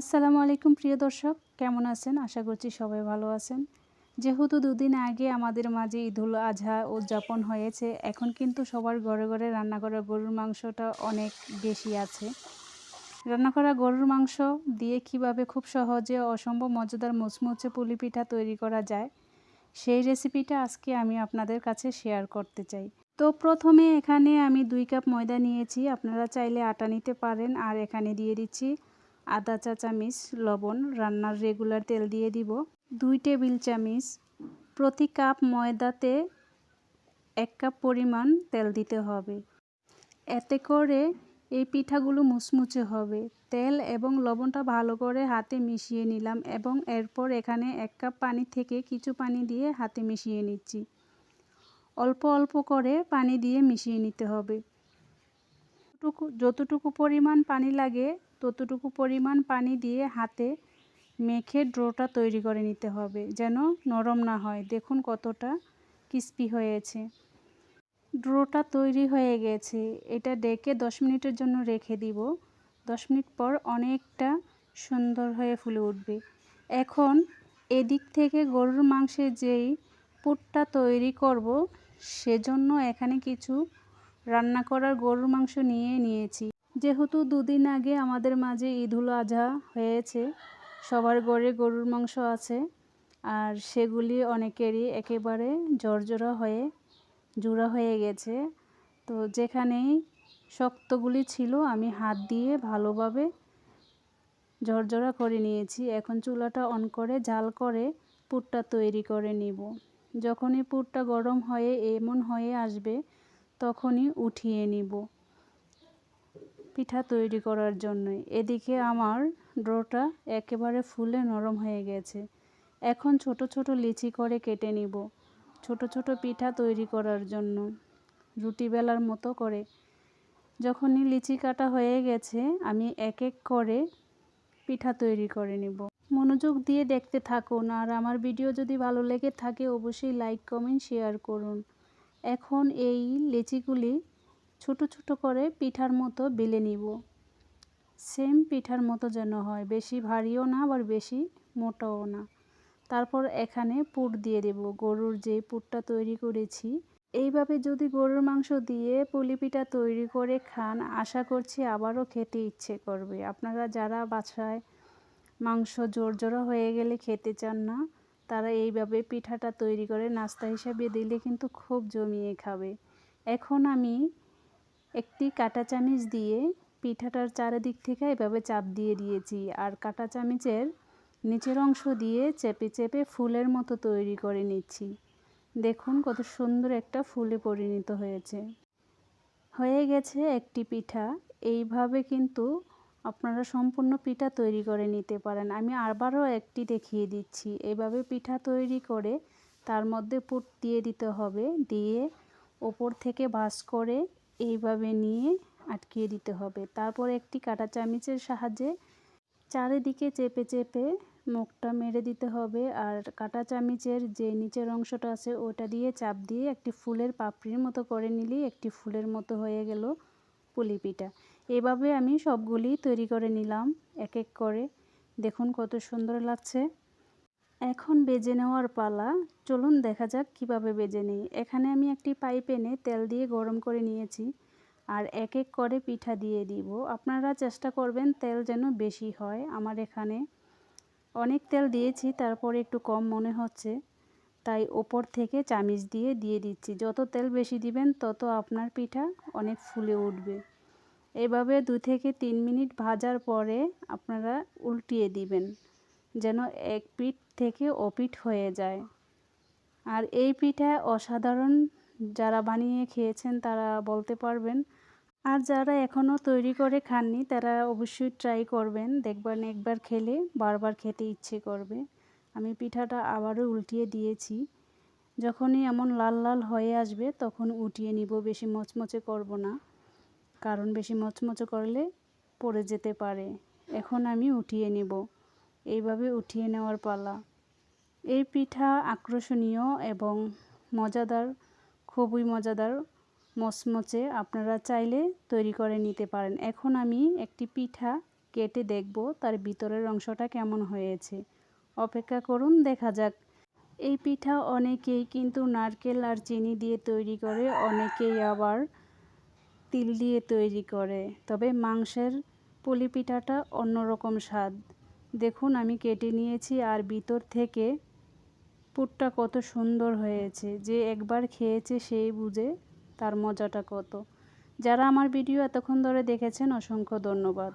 আসসালামু আলাইকুম প্রিয় দর্শক, কেমন আছেন? আশা করছি সবাই ভালো আছেন। যেহেতু দুদিন আগে আমাদের মাঝে ঈদুল আজহা উদযাপন হয়েছে, এখন কিন্তু সবার ঘরে ঘরে রান্না করা গরুর মাংসটা অনেক বেশি আছে। রান্না করা গরুর মাংস দিয়ে কীভাবে খুব সহজে অসম্ভব মজাদার মুচমুচে পুলি পিঠা তৈরি করা যায়, সেই রেসিপিটা আজকে আমি আপনাদের কাছে শেয়ার করতে চাই। তো প্রথমে এখানে আমি দুই কাপ ময়দা নিয়েছি, আপনারা চাইলে আটা নিতে পারেন, আর এখানে দিয়ে দিচ্ছি আদা চা চামিচ লবণ, রান্নার রেগুলার তেল দিয়ে দিব। দুই টেবিল চামিচ প্রতি কাপ ময়দাতে এক কাপ পরিমাণ তেল দিতে হবে। এতে করে এই পিঠাগুলো মুচমুচে হবে। তেল এবং লবণটা ভালো করে হাতে মিশিয়ে নিলাম এবং এরপর এখানে এক কাপ পানি থেকে কিছু পানি দিয়ে হাতে মিশিয়ে নিচ্ছি। অল্প অল্প করে পানি দিয়ে মিশিয়ে নিতে হবে। যতটুকু পরিমাণ পানি লাগে ততটুকু পরিমাণ পানি দিয়ে হাতে মেখে ড্রোটা তৈরি করে নিতে হবে, যেন নরম না হয়। দেখুন কতটা ক্রিস্পি হয়েছে। ড্রোটা তৈরি হয়ে গেছে। এটা ডেকে দশ মিনিটের জন্য রেখে দিব। দশ মিনিট পর অনেকটা সুন্দর হয়ে ফুলে উঠবে। এখন এদিক থেকে গরুর মাংসের যেই পুরটা তৈরি করব, সেজন্য এখানে কিছু রান্না করার গরুর মাংস নিয়ে নিয়েছি। যেহেতু দুদিন আগে আমাদের মাঝে ঈদুল আজহা হয়েছে, সবার ঘরে গরুর মাংস আছে, আর সেগুলি অনেকেরই একেবারে জর্জরা হয়ে জোড়া হয়ে গেছে। তো যেখানেই শক্তগুলি ছিল, আমি হাত দিয়ে ভালোভাবে ঝরঝরা করে নিয়েছি। এখন চুলাটা অন করে, জাল করে পুরটা তৈরি করে নিব। যখনই পুরটা গরম হয়ে, এমন হয়ে আসবে, তখনই উঠিয়ে নিব। পিঠা তৈরি করার জন্যই। এদিকে আমার ড্রোটা একেবারে ফুলে নরম হয়ে গেছে। এখন ছোট ছোট লিচি করে কেটে নিব। ছোট ছোট পিঠা তৈরি করার জন্য। রুটি বেলার মতো করে। যখনই লিচি কাটা হয়ে গেছে, আমি এক এক করে পিঠা তৈরি করে নিব। মনোযোগ দিয়ে দেখতে থাকুন। আর আমার ভিডিও যদি ভালো লেগে থাকে, অবশ্যই লাইক, কমেন্ট, শেয়ার করুন। এখন এই লিচিগুলি ছোট ছোট করে পিঠার মতো বেলে নিব। সেম পিঠার মতো যেন হয়, বেশি ভারীও না আবার বেশি মোটাও না। তারপর এখানে পুর দিয়ে দেব, গরুর যে পুরটা তৈরি করেছি। এইভাবে যদি গরুর মাংস দিয়ে পুলি পিঠা তৈরি করে খান, আশা করছি আবারও খেতে ইচ্ছে করবে। আপনারা যারা বাছায় মাংস জোর জোড়া হয়ে গেলে খেতে চান না, তারা এইভাবে পিঠাটা তৈরি করে নাস্তা হিসাবে দিলে কিন্তু খুব জমিয়ে খাবে। এখন আমি একটি কাটা চামিচ দিয়ে পিঠাটার চারিদিক থেকে এভাবে চাপ দিয়ে দিয়েছি আর কাটা চামিচের নিচের অংশ দিয়ে চেপে চেপে ফুলের মতো তৈরি করে নিচ্ছি। দেখুন কত সুন্দর একটা ফুলে পরিণত হয়েছে। হয়ে গেছে একটি পিঠা। এইভাবে কিন্তু আপনারা সম্পূর্ণ পিঠা তৈরি করে নিতে পারেন। আমি আবারও একটি দেখিয়ে দিচ্ছি। এভাবে পিঠা তৈরি করে তার মধ্যে পুট দিয়ে দিতে হবে। দিয়ে ওপর থেকে বাস করে এইভাবে নিয়ে আটকিয়ে দিতে হবে। তারপর একটি কাটা চামিচের সাহায্যে চারিদিকে চেপে চেপে মুখটা মেরে দিতে হবে। আর কাটা চামিচের যে নিচের অংশটা আছে, ওটা দিয়ে চাপ দিয়ে একটি ফুলের পাপড়ির মতো করে নিলেই একটি ফুলের মতো হয়ে গেল পুলি পিঠা এভাবে আমি সবগুলি তৈরি করে নিলাম, এক এক করে। দেখুন কত সুন্দর লাগছে। এখন বেজে নেওয়ার পালা। চলুন দেখা যাক কীভাবে বেজে নেই। এখানে আমি একটি পাইপ এনে তেল দিয়ে গরম করে নিয়েছি আর এক এক করে পিঠা দিয়ে দিব। আপনারা চেষ্টা করবেন তেল যেন বেশি হয় আমার এখানে। অনেক তেল দিয়েছি, তারপরে একটু কম মনে হচ্ছে। তাই ওপর থেকে চামিচ দিয়ে দিয়ে দিচ্ছি। যত তেল বেশি দিবেন, তত আপনার পিঠা অনেক ফুলে উঠবে। এভাবে দু থেকে তিন মিনিট ভাজার পরে আপনারা উল্টিয়ে দিবেন। যেন এক পিঠ থেকে অপিঠ হয়ে যায়। আর এই পিঠা অসাধারণ যারা বানিয়ে খেয়েছেন তারা বলতে পারবেন, আর যারা এখনও তৈরি করে খাননি তারা অবশ্যই ট্রাই করবেন, দেখবেন একবার খেলে বারবার খেতে ইচ্ছে করবে। আমি পিঠাটা আবারও উল্টিয়ে দিয়েছি। যখনই এমন লাল লাল হয়ে আসবে তখন উঠিয়ে নিব, বেশি মচমচে করব না, কারণ বেশি মচমচে করলে পড়ে যেতে পারে। এখন আমি উঠিয়ে নেব। এইভাবে উঠিয়ে নেওয়ার পালা। এই পিঠা আকর্ষণীয় এবং মজাদার, খুবই মজাদার মচমচে আপনারা চাইলে তৈরি করে নিতে পারেন। এখন আমি একটি পিঠা কেটে দেখব তার ভিতরের অংশটা কেমন হয়েছে। অপেক্ষা করুন, দেখা যাক। এই পিঠা অনেকেই কিন্তু নারকেল আর চিনি দিয়ে তৈরি করে, অনেকেই আবার তিল দিয়ে তৈরি করে। তবে মাংসের পুলি পিঠাটা অন্যরকম স্বাদ। দেখুন, আমি কেটে নিয়েছি আর ভিতর থেকে পুরটা কত সুন্দর হয়েছে। যে একবার খেয়েছে সেই বুঝে তার মজাটা কত। যারা আমার ভিডিও এতক্ষণ ধরে দেখেছেন, অসংখ্য ধন্যবাদ।